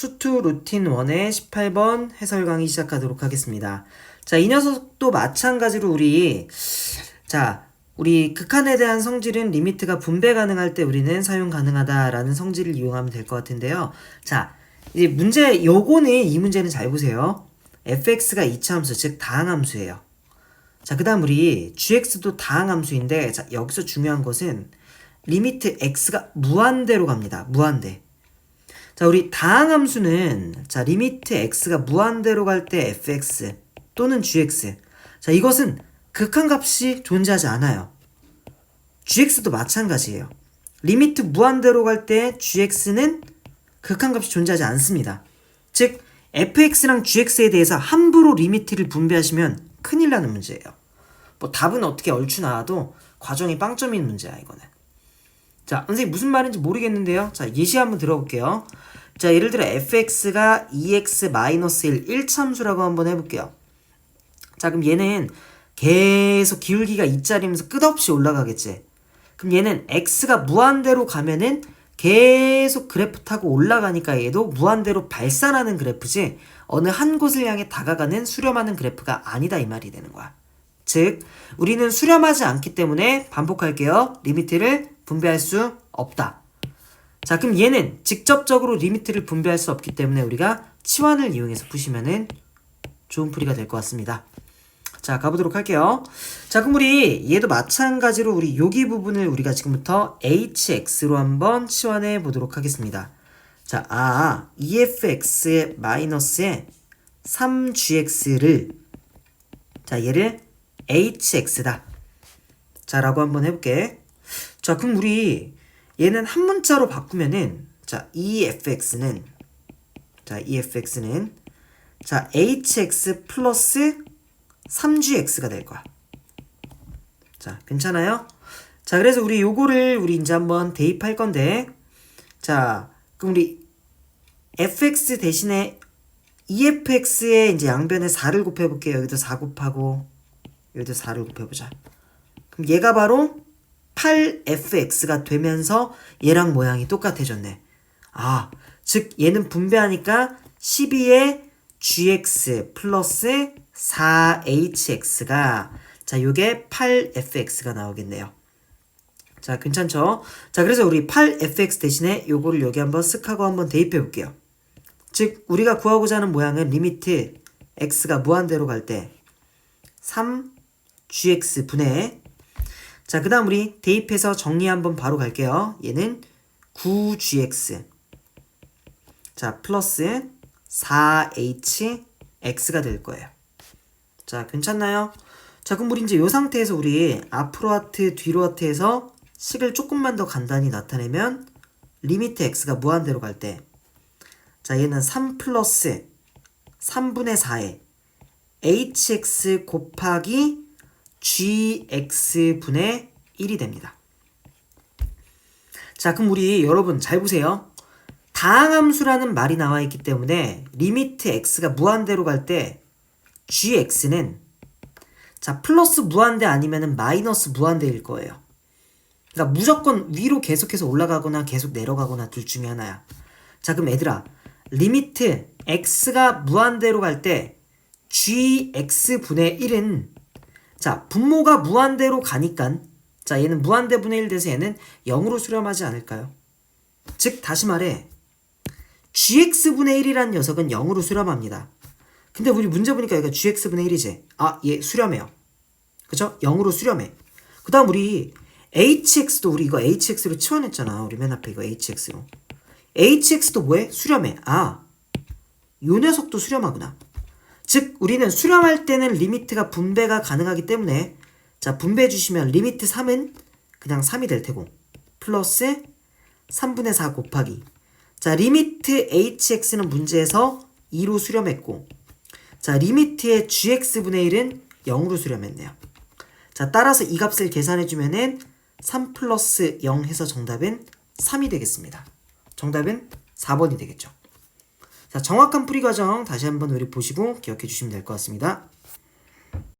수투 루틴 1의 18번 해설 강의 시작하도록 하겠습니다. 자, 이 녀석도 마찬가지로 우리 자, 우리 극한에 대한 성질은 리미트가 분배 가능할 때 우리는 사용 가능하다라는 성질을 이용하면 될 것 같은데요. 자, 이제 문제 요거는 이 문제는 잘 보세요. fx가 이차함수 즉 다항함수예요. 자, 그 다음 우리 gx도 다항함수인데 자, 여기서 중요한 것은 리미트 x가 무한대로 갑니다. 무한대. 자, 우리 다항 함수는 자, 리미트 x가 무한대로 갈 때 fx 또는 gx. 자, 이것은 극한 값이 존재하지 않아요. gx도 마찬가지예요. 리미트 무한대로 갈 때 gx는 극한 값이 존재하지 않습니다. 즉 fx랑 gx에 대해서 함부로 리미트를 분배하시면 큰일 나는 문제예요. 뭐 답은 어떻게 얼추 나와도 과정이 빵점인 문제야 이거는. 자, 선생님 무슨 말인지 모르겠는데요. 자, 예시 한번 들어볼게요. 자, 예를 들어 fx가 2x-1 1참수라고 한번 해볼게요. 자, 그럼 얘는 계속 기울기가 2짜리면서 끝없이 올라가겠지. 그럼 얘는 x가 무한대로 가면은 계속 그래프 타고 올라가니까 얘도 무한대로 발산하는 그래프지 어느 한 곳을 향해 다가가는 수렴하는 그래프가 아니다 이 말이 되는 거야. 즉 우리는 수렴하지 않기 때문에 반복할게요. 리미트를 분배할 수 없다. 자 그럼 얘는 직접적으로 리미트를 분배할 수 없기 때문에 우리가 치환을 이용해서 푸시면은 좋은 풀이가 될 것 같습니다. 자 가보도록 할게요. 자 그럼 우리 얘도 마찬가지로 우리 여기 부분을 우리가 지금부터 hx로 한번 치환해 보도록 하겠습니다. 자, 아, efx의 마이너스에 3gx를 자 얘를 hx다. 자 라고 한번 해볼게. 자 그럼 우리 얘는 한 문자로 바꾸면은 자 efx는 자 efx는 자 hx 플러스 3gx가 될 거야. 자, 괜찮아요? 자, 그래서 우리 요거를 우리 이제 한번 대입할 건데, 자, 그럼 우리 fx 대신에 efx의 이제 양변에 4를 곱해볼게요. 여기도 4 곱하고, 여기도 4를 곱해보자. 그럼 얘가 바로 8fx가 되면서 얘랑 모양이 똑같아졌네. 아, 즉 얘는 분배하니까 12의 gx 플러스 4hx가 자 요게 8fx가 나오겠네요. 자 괜찮죠? 자 그래서 우리 8fx 대신에 요거를 여기 한번 쓱 하고 한번 대입해 볼게요. 즉 우리가 구하고자 하는 모양은 리미트 x가 무한대로 갈 때 3gx 분의 자 그 다음 우리 대입해서 정리 한번 바로 갈게요. 얘는 9gx 자 플러스 4hx가 될 거예요. 자, 괜찮나요? 자, 그럼 우리 이제 이 상태에서 우리 앞으로 하트, 뒤로 하트에서 식을 조금만 더 간단히 나타내면 리미트 x가 무한대로 갈 때, 자, 얘는 3 플러스 3분의 4에 hx 곱하기 gx분의 1이 됩니다. 자, 그럼 우리 여러분 잘 보세요. 다항함수라는 말이 나와 있기 때문에 리미트 x가 무한대로 갈 때 gx는 자 플러스 무한대 아니면은 마이너스 무한대일 거예요. 그러니까 무조건 위로 계속해서 올라가거나 계속 내려가거나 둘 중에 하나야. 자 그럼 얘들아 리미트 x가 무한대로 갈 때 gx분의 1은 자 분모가 무한대로 가니까 자 얘는 무한대 분의 1 돼서 얘는 0으로 수렴하지 않을까요? 즉 다시 말해 gx분의 1이라는 녀석은 0으로 수렴합니다. 근데 우리 문제 보니까 여기가 gx분의 1이지. 아, 얘 수렴해요. 그죠? 0으로 수렴해. 그 다음 우리 hx도 우리 이거 hx로 치환했잖아. 우리 맨 앞에 이거 hx로. hx도 뭐해? 수렴해. 아, 요 녀석도 수렴하구나. 즉, 우리는 수렴할 때는 리미트가 분배가 가능하기 때문에 자, 분배해 주시면 리미트 3은 그냥 3이 될 테고 플러스 3분의 4 곱하기 자, 리미트 hx는 문제에서 2로 수렴했고 자, 리미트의 gx분의 1은 0으로 수렴했네요. 자, 따라서 이 값을 계산해 주면은 3 플러스 0 해서 정답은 3이 되겠습니다. 정답은 4번이 되겠죠. 자, 정확한 풀이 과정 다시 한번 우리 보시고 기억해 주시면 될 것 같습니다.